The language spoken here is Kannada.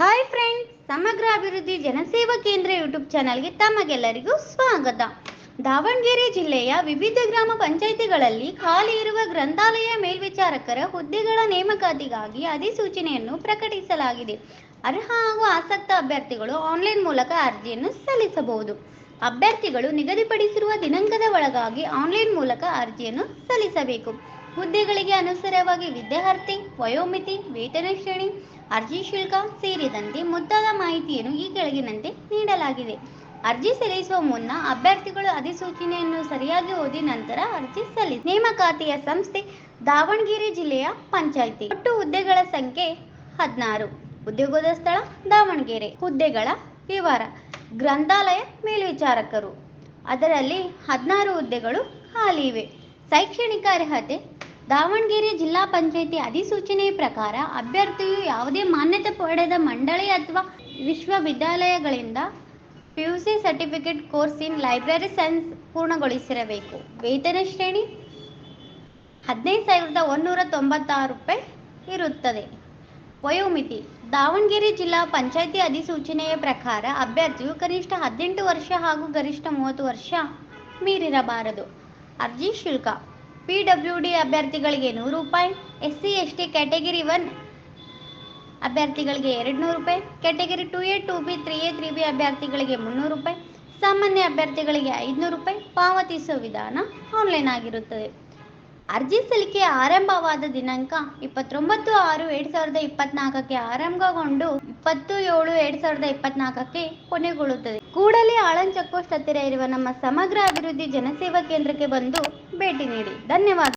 ಹಾಯ್ ಫ್ರೆಂಡ್ಸ್ ಸಮಗ್ರ ಅಭಿವೃದ್ಧಿ ಜನಸೇವಾ ಕೇಂದ್ರ ಯೂಟ್ಯೂಬ್ ಚಾನಲ್ಗೆ ತಮಗೆಲ್ಲರಿಗೂ ಸ್ವಾಗತ. ದಾವಣಗೆರೆ ಜಿಲ್ಲೆಯ ವಿವಿಧ ಗ್ರಾಮ ಪಂಚಾಯಿತಿಗಳಲ್ಲಿ ಖಾಲಿ ಇರುವ ಗ್ರಂಥಾಲಯ ಮೇಲ್ವಿಚಾರಕರ ಹುದ್ದೆಗಳ ನೇಮಕಾತಿಗಾಗಿ ಅಧಿಸೂಚನೆಯನ್ನು ಪ್ರಕಟಿಸಲಾಗಿದೆ. ಅರ್ಹ ಹಾಗೂ ಆಸಕ್ತ ಅಭ್ಯರ್ಥಿಗಳು ಆನ್ಲೈನ್ ಮೂಲಕ ಅರ್ಜಿಯನ್ನು ಸಲ್ಲಿಸಬಹುದು. ಅಭ್ಯರ್ಥಿಗಳು ನಿಗದಿಪಡಿಸಿರುವ ದಿನಾಂಕದ ಒಳಗಾಗಿ ಆನ್ಲೈನ್ ಮೂಲಕ ಅರ್ಜಿಯನ್ನು ಸಲ್ಲಿಸಬೇಕು. ಹುದ್ದೆಗಳಿಗೆ ಅನುಸಾರವಾಗಿ ವಿದ್ಯಾರ್ಥಿ, ವಯೋಮಿತಿ, ವೇತನ ಶ್ರೇಣಿ, ಅರ್ಜಿ ಶುಲ್ಕ ಸೇರಿದಂತೆ ಮುಂತಾದ ಮಾಹಿತಿಯನ್ನು ಈ ಕೆಳಗಿನಂತೆ ನೀಡಲಾಗಿದೆ. ಅರ್ಜಿ ಸಲ್ಲಿಸುವ ಮುನ್ನ ಅಭ್ಯರ್ಥಿಗಳು ಅಧಿಸೂಚನೆಯನ್ನು ಸರಿಯಾಗಿ ಓದಿ ನಂತರ ಅರ್ಜಿ ಸಲ್ಲಿಸಿ. ನೇಮಕಾತಿಯ ಸಂಸ್ಥೆ ದಾವಣಗೆರೆ ಜಿಲ್ಲೆಯ ಪಂಚಾಯಿತಿ. ಒಟ್ಟು ಹುದ್ದೆಗಳ ಸಂಖ್ಯೆ ಹದಿನಾರು. ಉದ್ಯೋಗದ ಸ್ಥಳ ದಾವಣಗೆರೆ. ಹುದ್ದೆಗಳ ವಿವರ. ಗ್ರಂಥಾಲಯ ಮೇಲ್ವಿಚಾರಕರು. ಅದರಲ್ಲಿ ಹದಿನಾರು ಹುದ್ದೆಗಳು ಖಾಲಿ ಇವೆ. ಶೈಕ್ಷಣಿಕ ಅರ್ಹತೆ ದಾವಣಗೆರೆ ಜಿಲ್ಲಾ ಪಂಚಾಯಿತಿ ಅಧಿಸೂಚನೆ ಪ್ರಕಾರ ಅಭ್ಯರ್ಥಿಯು ಯಾವುದೇ ಮಾನ್ಯತೆ ಪಡೆದ ಮಂಡಳಿ ಅಥವಾ ವಿಶ್ವವಿದ್ಯಾಲಯಗಳಿಂದ PUC certificate course in library science ಪೂರ್ಣಗೊಳಿಸಿರಬೇಕು. ವೇತನ ಶ್ರೇಣಿ ಹದಿನೈದು ಸಾವಿರದ ಒಂದೂರ ತೊಂಬತ್ತಾರು ರೂಪಾಯಿ ಇರುತ್ತದೆ. ವಯೋಮಿತಿ ದಾವಣಗೆರೆ ಜಿಲ್ಲಾ ಪಂಚಾಯಿತಿ ಅಧಿಸೂಚನೆಯ ಪ್ರಕಾರ ಅಭ್ಯರ್ಥಿಯು ಕನಿಷ್ಠ ಹದಿನೆಂಟು ವರ್ಷ ಹಾಗೂ ಗರಿಷ್ಠ ಮೂವತ್ತು ವರ್ಷ ಮೀರಿರಬಾರದು. ಅರ್ಜಿ ಶುಲ್ಕ ಪಿ ಡಬ್ಲ್ಯೂ ಡಿ ಅಭ್ಯರ್ಥಿಗಳಿಗೆ ನೂರು ರೂಪಾಯಿ S C S T category one ಅಭ್ಯರ್ಥಿಗಳಿಗೆ ಎರಡು ನೂರು ರೂಪಾಯಿ category two A two B three A three B ಅಭ್ಯರ್ಥಿಗಳಿಗೆ ಮುನ್ನೂರು ರೂಪಾಯಿ, ಸಾಮಾನ್ಯ ಅಭ್ಯರ್ಥಿಗಳಿಗೆ ಐದುನೂರು ರೂಪಾಯಿ ಪಾವತಿಸುವ ವಿಧಾನ ಆನ್ಲೈನ್ ಆಗಿರುತ್ತದೆ. ಅರ್ಜಿ ಸಲ್ಲಿಕೆ ಆರಂಭವಾದ ದಿನಾಂಕ ಇಪ್ಪತ್ತೊಂಬತ್ತು ಆರು ಎರಡು ಸಾವಿರದ ಇಪ್ಪತ್ನಾಲ್ಕಕ್ಕೆ ಆರಂಭಗೊಂಡು ಇಪ್ಪತ್ತು ಏಳು ಎರಡು ಸಾವಿರದ ಇಪ್ಪತ್ನಾಲ್ಕಕ್ಕೆ ಕೊನೆಗೊಳ್ಳುತ್ತದೆ. ಕೂಡಲೇ ಆಳನ್ ಹತ್ತಿರ ಇರುವ ನಮ್ಮ ಸಮಗ್ರ ಅಭಿವೃದ್ಧಿ ಜನಸೇವಾ ಕೇಂದ್ರಕ್ಕೆ ಬಂದು ಭೇಟಿ ನೀಡಿ. ಧನ್ಯವಾದ.